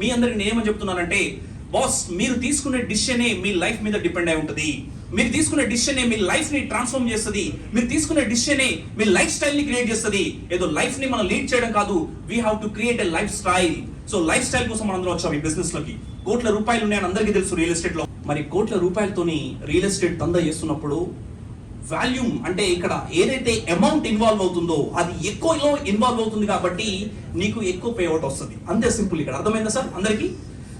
మీ అందరికి నేను ఏమని చెప్తున్నానంటే బాస్ మీరు తీసుకునే డిసిషనే మీ లైఫ్ మీద డిపెండ్ అయి ఉంటుంది. మీరు తీసుకునే డిసిషనే మీ లైఫ్ని ట్రాన్స్ఫార్మ్ చేస్తుంది. మీరు తీసుకునే డిసిషనే మీ లైఫ్ స్టైల్ని క్రియేట్ చేస్తుంది. ఏదో లైఫ్ని మనం లీడ్ చేయడం కాదు. We have to create a lifestyle so lifestyle కోసం మనం అందరూ వచ్చాం ఈ బిజినెస్లోకి. కోట్ల రూపాయలు ఉన్నాయని అందరికీ తెలుసు రియల్ ఎస్టేట్లో మరి కోట్ల రూపాయలతోని రియల్ ఎస్టేట్ దందా చేస్తున్నప్పుడు వాల్యూమ్ అంటే ఇక్కడ ఏదైతే అమౌంట్ ఇన్వాల్వ్ అవుతుందో అది ఎక్కువలో ఇన్వాల్వ్ అవుతుంది కాబట్టి నీకు ఎక్కువ పే అవుట్ వస్తుంది. అంతే సింపుల్ ఇక్కడ. అర్థమైందా సార్? అందరికి?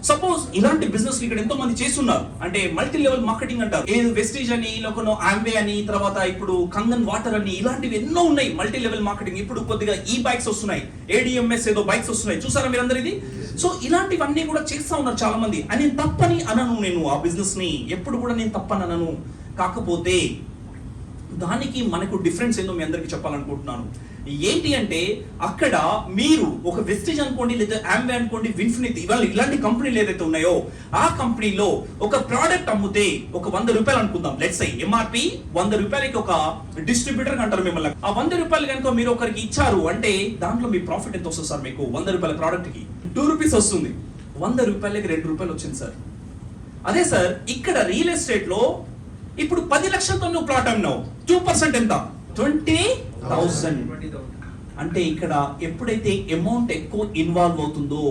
సపోజ్ ఇలాంటి బిజినెస్ ఇక్కడ ఎంతో మంది చేస్తున్నారు. అంటే మల్టీ లెవెల్ మార్కెటింగ్ అంటారు. ఏది వెస్టిజ్ అని లేకపోతే ఆంబే అని తర్వాత ఇప్పుడు కంగన్ వాటర్ అని ఇలాంటివి ఎన్నో ఉన్నాయి మల్టీ లెవెల్ మార్కెటింగ్ ఇప్పుడు కొద్దిగా ఈ బైక్స్ వస్తున్నాయి. ఏడిఎంఎస్ ఏదో బైక్స్ వస్తున్నాయి. చూసారా మీరందరూ ఇది సో ఇలాంటివన్నీ కూడా చేస్తా ఉన్నారు చాలా మంది అని నేను తప్పని అనను నేను ఆ బిజినెస్ని. ఎప్పుడు కూడా నేను తప్పని అనను. కాకపోతే దానికి మనకు డిఫరెన్స్ ఏందో మీ అందరికి చెప్పాలనుకుంటున్నాను. ఏంటి అంటే అక్కడ మీరు ఒక వెస్టేజ్ అనుకోండి లేదా ఆంబే అనుకోండి విన్ఫినిటీ ఇవాళ ఇలాంటి కంపెనీలు ఏదైతే ఉన్నాయో ఆ కంపెనీలో ఒక ప్రోడక్ట్ అమ్మితే ఒక వంద రూపాయలు అనుకుందాం. లెట్స్ ఐ ఎంఆర్పి వంద రూపాయలకి ఒక డిస్ట్రిబ్యూటర్ అంటారు మిమ్మల్ని. ఆ వంద రూపాయలు కనుక మీరు ఒకరికి ఇచ్చారు అంటే దాంట్లో మీ ప్రాఫిట్ ఎంత వస్తుంది సార్ మీకు? వంద రూపాయల ప్రోడక్ట్కి? టూ రూపీస్ వస్తుంది. వంద రూపాయలకి రెండు రూపాయలు వచ్చింది సార్. అదే సార్ ఇక్కడ రియల్ ఎస్టేట్లో ఇప్పుడు పది లక్షలతో నువ్వు ప్లాట్ అమ్మినావు. టూ పర్సెంట్ ఎంత? ట్వంటీ థౌసండ్ అంటే ఇక్కడ ఎప్పుడైతే అమౌంట్ ఎక్కువ ఇన్వాల్వ్ అవుతుందో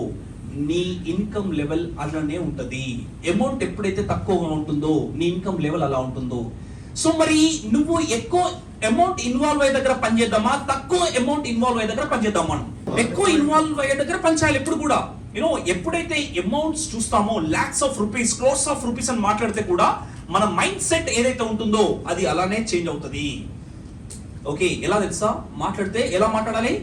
నీ ఇన్కమ్ లెవెల్ అలానే ఉంటుంది. అమౌంట్ ఎప్పుడైతే తక్కువగా ఉంటుందో నీ ఇన్కమ్ లెవెల్ అలా ఉంటుందో. సో మరి నువ్వు ఎక్కువ అమౌంట్ ఇన్వాల్వ్ అయ్యే దగ్గర పనిచేద్దామా తక్కువ అమౌంట్ ఇన్వాల్వ్ అయ్యే దగ్గర పనిచేద్దామా ఎక్కువ ఇన్వాల్వ్ అయ్యే దగ్గర పనిచేయాలి ఎప్పుడు కూడా. యూనో ఎప్పుడైతే అమౌంట్స్ చూస్తామో lakhs of rupees crores of rupees అని మాట్లాడితే కూడా మన మైండ్ సెట్ ఏదైతే ఉంటుందో అది అలానే చేంజ్ అవుతుంది. ఓకే ఎలా తెలుసా? మాట్లాడితే ఎలా మాట్లాడాలి?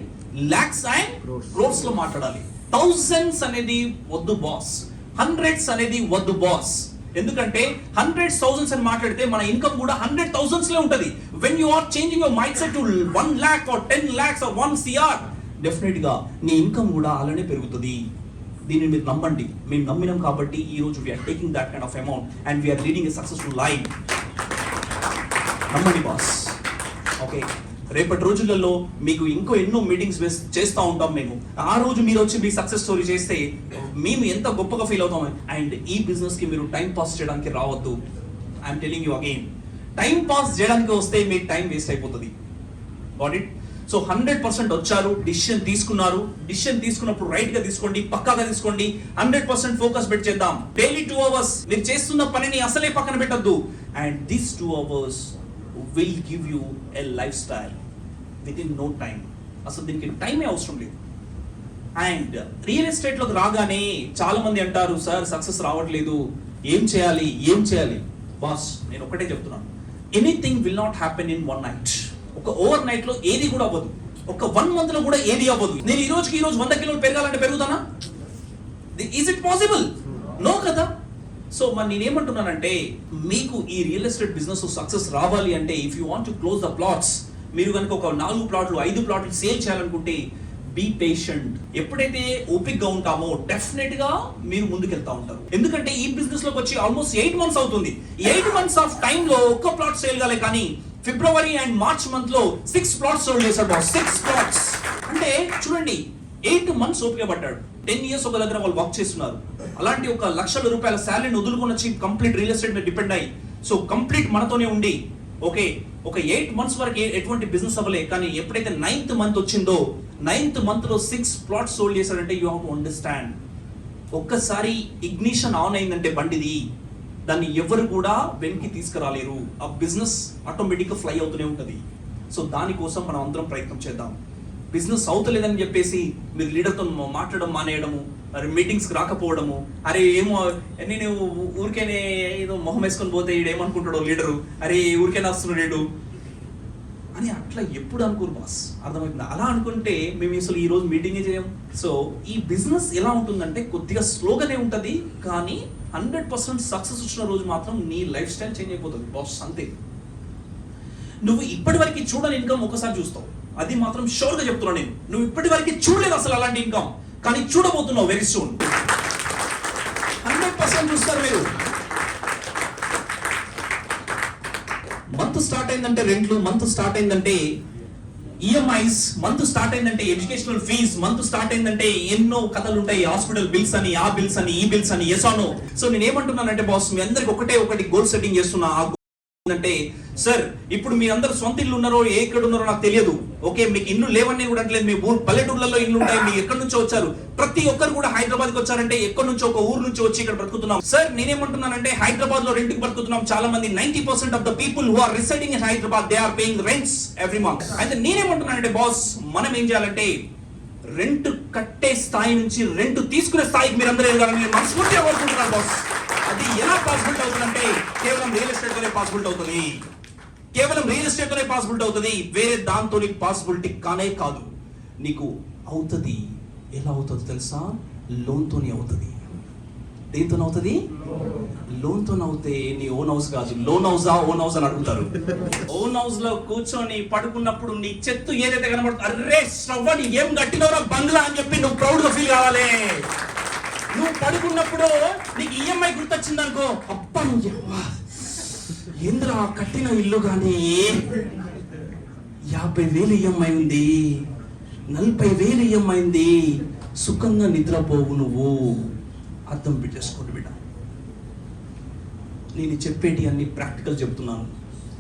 లాక్స్ అండ్. క్రోర్స్లో మాట్లాడాలి. థౌసండ్స్ అనేది వద్దు బాస్. హండ్రెడ్స్ అనేది వద్దు బాస్. ఎందుకంటే హండ్రెడ్స్ థౌసండ్స్ అని మాట్లాడితే మన ఇన్కమ్ కూడా హండ్రెడ్ థౌసండ్స్లో ఉంటది. When you are changing your mindset to one lakh or ten lakhs or one CR డెఫినెట్గా నీ ఇన్కమ్ కూడా అలానే పెరుగుతుంది. దీన్ని మీరు నమ్మండి. మేము నమ్మినాం కాబట్టి ఈ రోజు we're taking that kind of amount and we're leading a successful life నమ్మండి బాస్ ఓకే రేపటి రోజులలో మీకు ఇంకో ఎన్నో మీటింగ్స్ చేస్తూ ఉంటాం మేము. ఆ రోజు మీరు వచ్చి మీ సక్సెస్ స్టోరీ చేస్తే మేము ఎంత గొప్పగా ఫీల్ అవుతాం అండ్ ఈ బిజినెస్కి మీరు టైం పాస్ చేయడానికి రావద్దు. I'm telling you again time pass చేయడానికి వస్తే మీకు టైం వేస్ట్ అయిపోతుంది. Got it so hundred percent వచ్చారు డిసిషన్ తీసుకున్నారు. డిసిషన్ తీసుకున్నప్పుడు రైట్గా తీసుకోండి పక్కాగా తీసుకోండి. హండ్రెడ్ పర్సెంట్ ఫోకస్ పెట్టి చేద్దాం. డైలీ టూ అవర్స్ మీరు చేస్తున్న పనిని అసలే పక్కన పెట్టద్దు. And this two hours will give you a lifestyle within no time అసలు దీనికి టైమే అవసరం లేదు. అండ్ రియల్ ఎస్టేట్లోకి రాగానే చాలా మంది అంటారు సార్ సక్సెస్ రావట్లేదు. ఏం చేయాలి? ఏం చేయాలి? బాస్ నేను ఒకటే చెప్తున్నాను. Anything will not happen in one night ఒక ఓవర్ నైట్లో ఏది కూడా అవ్వదు. ఒక వన్ మంత్లో కూడా ఏది అవ్వదు. నేను ఈ రోజుకి ఈ రోజు వంద కిలోలు పెరగాలంటే పెరుగుతానా? ఈజ్ ఇట్ పాసిబుల్ నో కదా. సో మరి నేనేమంటున్నానంటే మీకు ఈ రియల్ ఎస్టేట్ బిజినెస్ సక్సెస్ రావాలి అంటే if you want to close the plots మీరు కనుక ఒక నాలుగు ప్లాట్లు ఐదు ప్లాట్లు సేల్ చేయాలనుకుంటే బీ పేషెంట్ ఎప్పుడైతే ఓపిక్గా ఉంటామో డెఫినెట్గా మీరు ముందుకెళ్తా ఉంటారు. ఎందుకంటే ఈ బిజినెస్లోకి వచ్చి ఆల్మోస్ట్ ఎయిట్ మంత్స్ అవుతుంది. ఎయిట్ మంత్స్ ఆఫ్ టైంలో ఒక్క ప్లాట్ సేల్ కాలే కానీ ఫిబ్రవరి అండ్ మార్చ్ మంత్లో సిక్స్ ప్లాట్స్ సోల్డ్ చేశాడు బాస్ సిక్స్ ప్లాట్స్ అంటే చూడండి ఎయిట్ మంత్స్ ఓపిక పడ్డాడు టెన్ ఇయర్స్ ఒక దగ్గర వాళ్ళు వర్క్ చేస్తున్నారు. అలాంటి ఒక లక్షల రూపాయల శాలరీని వదులుకొని వచ్చి కంప్లీట్ రియల్ ఎస్టేట్ మీద డిపెండ్ అయ్యి సో కంప్లీట్ మనతోనే ఉండి ఓకే ఒక ఎయిట్ మంత్స్ వరకు ఎటువంటి బిజినెస్ అవ్వలే కానీ ఎప్పుడైతే నైన్త్ మంత్ వచ్చిందో నైన్త్ మంత్లో సిక్స్ ప్లాట్స్ సోల్డ్ చేశాడంటే యూ హావ్ టు అండర్స్టాండ్ ఒక్కసారి ఇగ్నిషన్ ఆన్ అయిందంటే బండిది. దాన్ని ఎవరు కూడా వెనక్కి తీసుకురాలేరు. ఆ బిజినెస్ ఆటోమేటిక్గా ఫ్లై అవుతూనే ఉంటుంది. సో దానికోసం మనం అందరం ప్రయత్నం చేద్దాం. బిజినెస్ అవుతలేదని చెప్పేసి మీరు లీడర్తో మాట్లాడడం మానేయడము మరి మీటింగ్స్కి రాకపోవడము అరే ఏమో నేను ఊరికేనే ఏదో మొహం వేసుకొని పోతే ఏమనుకుంటాడో లీడరు అరే ఊరికేనే వస్తున్నాడు అని అట్లా ఎప్పుడు అనుకోరు బాస్ అర్థమవుతుంది? అలా అనుకుంటే మేము అసలు ఈ రోజు మీటింగే చేయం సో ఈ బిజినెస్ ఎలా ఉంటుందంటే కొద్దిగా స్లోగానే ఉంటుంది కానీ హండ్రెడ్ పర్సెంట్ సక్సెస్ వచ్చిన రోజు మాత్రం నీ లైఫ్ స్టైల్ చేంజ్ అయిపోతుంది బాస్ అంతే. నువ్వు ఇప్పటి వరకు చూడని ఇన్కమ్ ఒకసారి చూస్తావు. అది మాత్రం షోర్గా చెప్తున్నాను చెప్తున్నా నేను. నువ్వు ఇప్పటి వరకు చూడలేదు అసలు అలాంటి ఇన్కమ్ కానీ చూడబోతున్నావు వెరీ సూన్ హండ్రెడ్ పర్సెంట్ చూస్తారు మీరు. అయిందంటే రెంట్లు మంత్ స్టార్ట్ అయిందంటే ఈఎంఐస్ మంత్ స్టార్ట్ అయిందంటే ఎడ్యుకేషనల్ ఫీజ్ మంత్ స్టార్ట్ అయిందంటే ఎన్నో కథలు ఉంటాయి హాస్పిటల్ బిల్స్ అని ఆ బిల్స్ అని ఈ బిల్స్ అని ఎస్ సో నేను ఏమంటున్నానంటే బాస్ మీ అందరికి ఒకటే ఒకటి గోల్ సెట్టింగ్ చేస్తున్నా. ఏంటంటే సార్ ఇప్పుడు మీ అందరు సొంత ఇల్లు ఉన్నారో ఏ ఎక్కడ ఉన్నారో నాకు తెలియదు. ఓకే మీకు ఇల్లు లేవని కూడా అంటే మీ ఊరు పల్లెటూర్లలో ఇల్లు ఉంటాయి. మీరు ఎక్కడి నుంచో వచ్చారు. ప్రతి ఒక్కరు కూడా హైదరాబాద్కి వచ్చారంటే ఎక్కడి నుంచో ఒక ఊరు నుంచి వచ్చి ఇక్కడ బ్రతుకుతున్నాం. సార్ నేనేమంటున్నానంటే హైదరాబాద్లో రెంట్కి బ్రతుకుతున్నాం. చాలా మంది ninety percent of the people who are residing in Hyderabad. They are paying rents every month. అయితే నేనేమంటున్నానంటే బాస్ మనం ఏం చేయాలంటే రెంట్ కట్టే స్థాయి నుంచి రెంట్ తీసుకునే స్థాయికి మీరు అందరూ ఎదగాలని నేను మనస్ఫూర్తిగా కోరుకుంటున్నాను బాస్. అది ఎలా పాసిబుల్ అవుతుంది కేవలం పాసిబిలిటీ అవుతుంది. కేవలం రియల్ ఎస్టేట్లోనే పాసిబిలిటీ అవుతుంది. వేరే దాంతో నీకు పాసిబిలిటీ కానే కాదు. నీకు అవుతుంది. ఎలా అవుతుంది తెలుసా? లోన్తోనే అవుతుంది. దేంతో అవుతుంది లోన్తో అవుతే నీ ఓన్ హౌస్ కాదు. లోన్ హౌసా? ఓన్ హౌస్ అని అడుగుతారు. ఓన్ హౌస్లో కూర్చొని పడుకున్నప్పుడు నీ చెత్త ఏదైతే కనబడుతుంది అర్రే శ్రవ్వని ఏం కట్టినవరా బంగ్లా అని చెప్పి నువ్వు ప్రౌడ్గా ఫీల్ కావాలి. నువ్వు పడుకున్నప్పుడు నీకు ఈఎంఐ గుర్తొచ్చింది అనుకో అబ్బా నువ్వు ఇంద్ర కట్టిన ఇల్లు కానీ యాభై వేలు ఈఎంఐ నలభై వేలు ఈఎంఐ సుఖంగా నిద్రపోవు నువ్వు. అర్థం పెట్టేసుకోండి బిడ్డ. నేను చెప్పేటి అన్ని ప్రాక్టికల్ చెప్తున్నాను.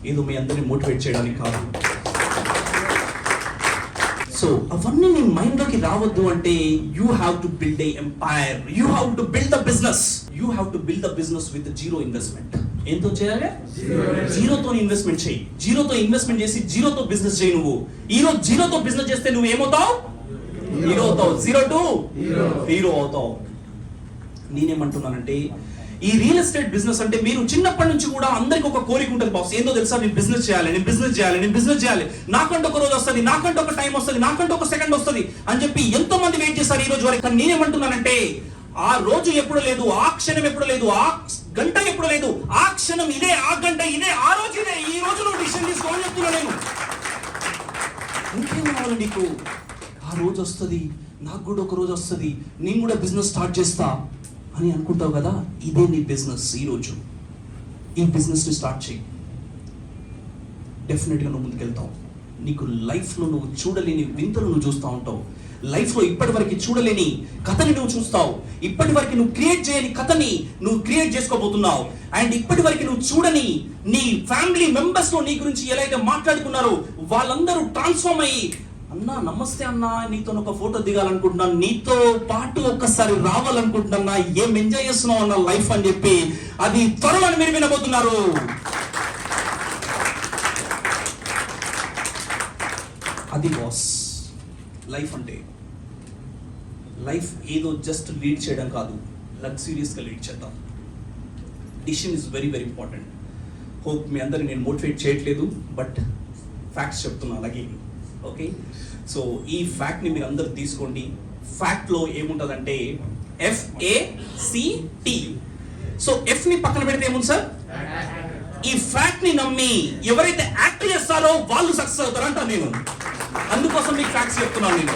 ఏదో మీ అందరిని మోటివేట్ చేయడానికి కాదు. సో అవన్నీ నీ మైండ్లోకి రావద్దు అంటే you have to build a empire you have to build the business you have to build the business with zero investment ఎంతో చేయాలి జీరోతో ఇన్వెస్ట్మెంట్ చేయి. జీరోతో ఇన్వెస్ట్మెంట్ చేసి జీరోతో బిజినెస్ చేయి నువ్వు. ఈ రోజు జీరోతో బిజినెస్ చేస్తే నువ్వు ఏమవుతావు? హీరో అవుతావు. జీరో టు హీరో అవుతావు. నేనేమంటున్నానంటే ఈ రియల్ ఎస్టేట్ బిజినెస్ అంటే మీరు చిన్నప్పటి నుంచి కూడా అందరికి ఒక కోరిక ఉంటుంది బాస్ ఏందో తెలుసా? నేను బిజినెస్ చేయాలి నేను బిజినెస్ చేయాలి నేను బిజినెస్ చేయాలి. నాకంటే ఒక రోజు వస్తుంది నాకంటే ఒక టైం వస్తుంది నాకంటే ఒక సెకండ్ వస్తుంది అని చెప్పి ఎంతో మంది వెయిట్ చేస్తారు ఈ రోజు వరకు. కానీ నేనేమంటున్నానంటే ఆ రోజు ఎప్పుడు లేదు ఆ క్షణం ఎప్పుడు లేదు ఆ గంట ఎప్పుడు లేదు. ఆ క్షణం ఇదే ఆ గంట ఇదే ఆ రోజు ఇదే. ఈ రోజు నువ్వు డిసిషన్ తీసుకోవాలని చెప్తున్నా నేను. ఇంకేం కావాలి నీకు? ఆ రోజు వస్తుంది నాకు కూడా ఒక రోజు వస్తుంది నేను కూడా బిజినెస్ స్టార్ట్ చేస్తా అని అనుకుంటావు కదా? ఇదే నీ బిజినెస్ ఈరోజు ఈ బిజినెస్ని స్టార్ట్ చేయి. డెఫినెట్గా నువ్వు ముందుకెళ్తావు. నీకు లైఫ్లో నువ్వు చూడలేని వింతలు నువ్వు చూస్తూ ఉంటావు. లైఫ్లో ఇప్పటి వరకు చూడలేని కథని నువ్వు చూస్తావు. ఇప్పటి వరకు నువ్వు క్రియేట్ చేయని కథని నువ్వు క్రియేట్ చేసుకోబోతున్నావు. అండ్ ఇప్పటివరకు నువ్వు చూడని నీ ఫ్యామిలీ మెంబర్స్లో నీ గురించి ఎలా అయితే మాట్లాడుకున్నారో వాళ్ళందరూ ట్రాన్స్ఫార్మ్ అయ్యి అన్నా నమస్తే అన్నా నీతో ఒక ఫోటో దిగాలనుకుంటున్నాను. నీతో పాటు ఒక్కసారి రావాలనుకుంటున్నా. ఏం ఎంజాయ్ చేస్తున్నావు అన్న లైఫ్ అని చెప్పి అది త్వరలో మీరు వినబోతున్నారు. అది బాస్ లైఫ్ అంటే లైఫ్ ఏదో జస్ట్ లీడ్ చేయడం కాదు లగ్జూరియస్గా లీడ్ చేద్దాం. Decision is very very important hope మీ అందరిని నేను మోటివేట్ చేయట్లేదు బట్ ఫ్యాక్ట్స్ చెప్తున్నా అలాగే. ఓకే సో ఈ ఫ్యాక్ట్ని మీరు అందరు తీసుకోండి. ఫ్యాక్ట్లో ఏముంటుందంటే ఎఫ్ఏసిటి సో ఎఫ్ని పక్కన పెడితే ఏముంది సార్? ఈ ఫ్యాక్ట్ని నమ్మి ఎవరైతే యాక్ట్ చేస్తారో వాళ్ళు సక్సెస్ అవుతారంట నేను. అందుకోసం మీకు ఫ్యాక్ట్స్ చెప్తున్నాను నేను.